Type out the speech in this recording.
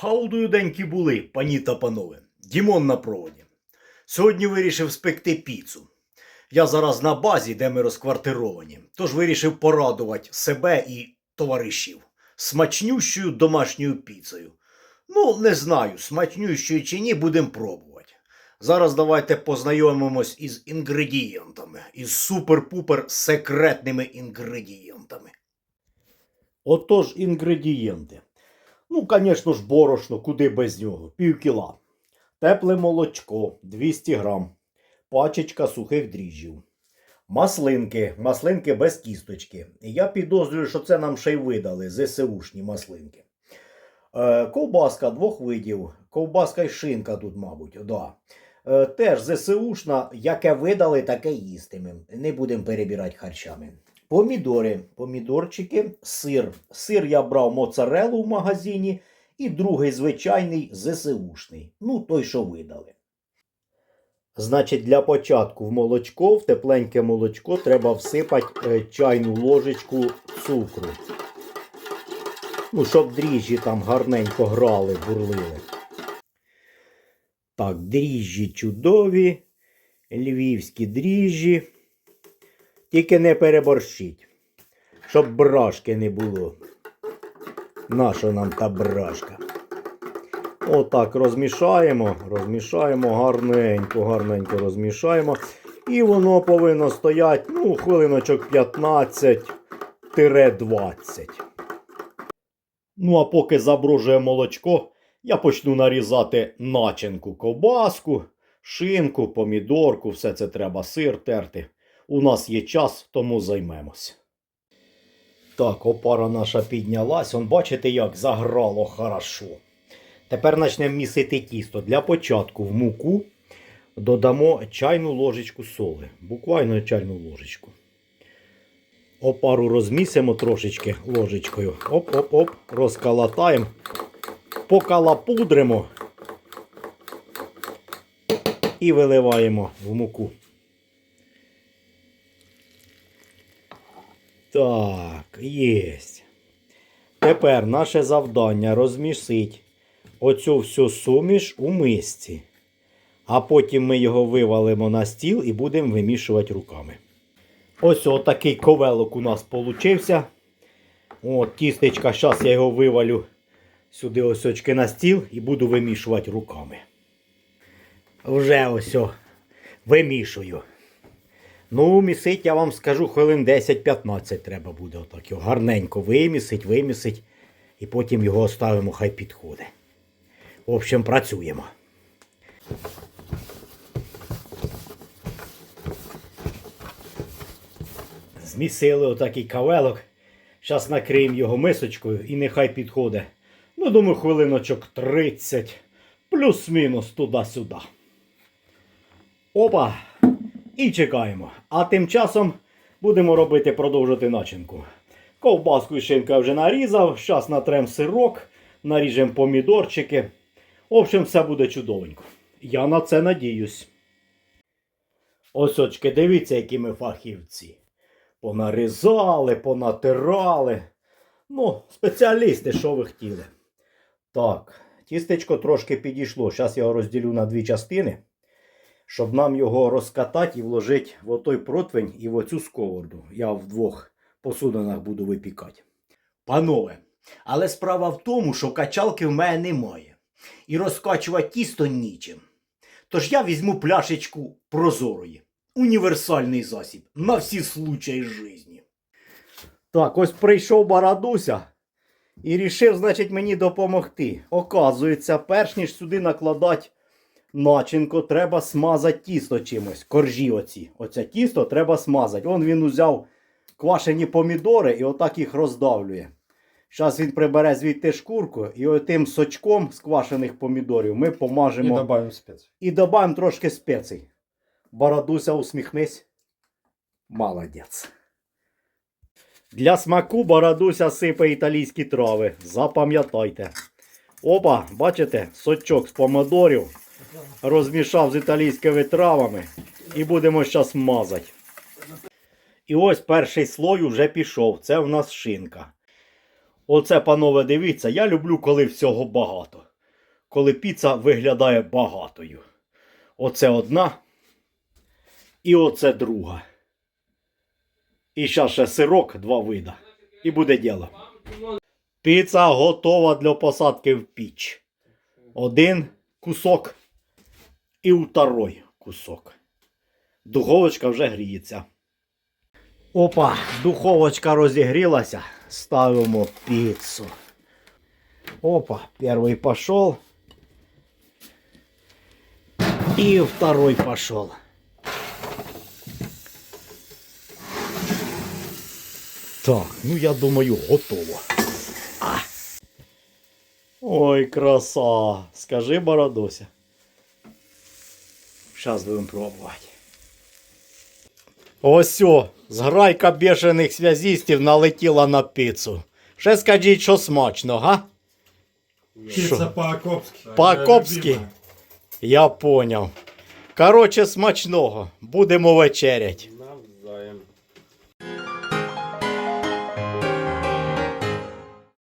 Хаудуюденькі були, пані та панове. Дімон на проводі. Сьогодні вирішив спекти піцу. Я зараз на базі, де ми розквартировані, тож вирішив порадувати себе і товаришів смачнющою домашньою піцею. Ну, не знаю, смачнющою чи ні, будемо пробувати. Зараз давайте познайомимось із інгредієнтами, із супер-пупер секретними інгредієнтами. Отож, інгредієнти. Ну, звісно ж, борошно, куди без нього, пів кіла. Тепле молочко 200 грам. Пачечка сухих дріжджів. Маслинки, маслинки без кісточки. Я підозрюю, що це нам ще й видали ЗСУшні маслинки. Е, ковбаска двох видів. Ковбаска й шинка тут, мабуть. Да. Е, теж ЗСУшна, яке видали, таке їстимем. Не будемо перебирати харчами. Помідори, помідорчики, сир. Сир я брав моцарелу в магазині і другий звичайний ЗСУшний. Ну, той, що видали. Значить, для початку в молочко, в тепленьке молочко треба всипати е, чайну ложечку цукру. Ну, щоб дріжджі там гарненько грали, бурлили. Так, дріжджі чудові, львівські дріжджі. Тільки не переборщіть, щоб брашки не було. Наша нам та брашка. Отак розмішаємо, розмішаємо гарненько, гарненько розмішаємо. І воно повинно стояти ну, хвилиночок 15-20. Ну, а поки забружує молочко, я почну нарізати начинку, ковбаску, шинку, помідорку, все це треба сир терти. У нас є час, тому займемось. Так, опара наша піднялась. Он бачите, як заграло хорошо. Тепер почнемо місити тісто. Для початку в муку додамо чайну ложечку соли. Буквально чайну ложечку. Опару розмісимо трошечки ложечкою. Оп-оп-оп, розкалатаємо, покалапудримо і виливаємо в муку. Так, єсть. Тепер наше завдання розмісить оцю всю суміш у мисці. А потім ми його вивалимо на стіл і будемо вимішувати руками. Ось отакий ковелок у нас получився. От, тістечка, зараз я його вивалю сюди ось на стіл і буду вимішувати руками. Вже ось вимішую. Ну, місить, я вам скажу, хвилин 10-15 треба буде отак його гарненько вимісить, вимісить. І потім його оставимо, хай підходить. В общем, працюємо. Змісили отакий кавелок. Зараз накриємо його мисочкою і нехай підходить. Ну, думаю, хвилиночок 30, плюс-мінус туди-сюди. Опа! І чекаємо. А тим часом будемо робити продовжити начинку. Ковбаску і шинку я вже нарізав. Зараз натрем сирок, наріжемо помідорчики. В общем, все буде чудовенько. Я на це надіюсь. Осочки, дивіться, які ми фахівці. Понарізали, понатирали. Ну, спеціалісти, що ви хотіли. Так, тістечко трошки підійшло. Зараз я його розділю на дві частини, щоб нам його розкатати і вложити в отой противень і в оцю сковороду. Я в двох посудинах буду випікати. Панове, але справа в тому, що качалки в мене немає. І розкачувати тісто нічим. Тож я візьму пляшечку прозорої. Універсальний засіб на всі случаї житті. Так, ось прийшов Барадуся і рішив, значить, мені допомогти. Оказується, перш ніж сюди накладати начинку, треба смазати тісто чимось. Коржі оці. Оце тісто треба смазати. Он він узяв квашені помідори і отак їх роздавлює. Зараз він прибере звідти шкурку і отим сочком з квашених помідорів ми помажемо добавим специй. і додаємо трошки спецій. Бородуся, усміхнись. Молодець. Для смаку Бородуся сипе італійські трави. Запам'ятайте. Опа, бачите, сочок з помидорів розмішав з італійськими травами і будемо зараз мазати. І ось перший слой вже пішов. Це в нас шинка. Оце, панове, дивіться, я люблю, коли всього багато. коли піца виглядає багатою. Оце одна. І оце друга. І зараз ще сирок, два вида. І буде діло. Піца готова для посадки в піч. Один кусок і второй кусок. Духовочка вже гріється. Опа, духовочка розігрілася. Ставимо піцу. Опа, первый пошел. И второй пошел. Так, ну я думаю, готово. А. Ой, краса. Скажи, Бородося. Сейчас будемо пробувати. Ось о, зграйка бешених зв'язістів налетіла на піцу. Ще скажіть, що смачно, га? Пицца по-акопски. По-акопськи? Я поняв. Короче, смачного. Будемо вечерять.